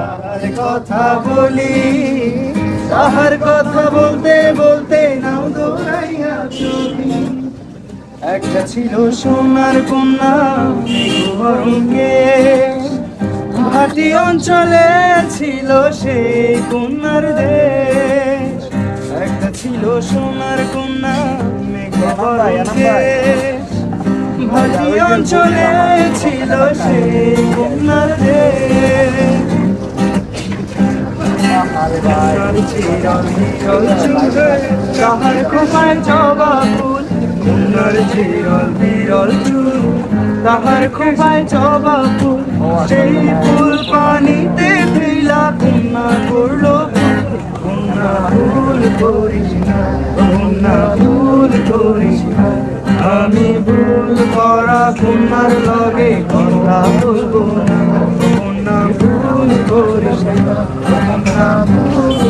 তাহার কথা বলি, তাহার কথা বলতে বলতে নাও দৌড়াইয়া চলি একটা ছিল সোনার কন্যা মেঘবরঙ্গে ভাটি অঞ্চলে ছিল সেই কন্যার দেশ। একটা ছিল সোনার কন্যা ভাটি অঞ্চলে ছিল সেই কন্যার দেশ। তাহার খোপায় জবা ফুল কন্যার চিরল বিরল চুল তাহার খোপায় জবা ফুল সেই ফুল পানিতে ফেলা কন্যা করল ভুল। কন্যা ভুল করিস না কন্যা ভুল করিস না আমি ভুল করা কন্যার লগে Ramon.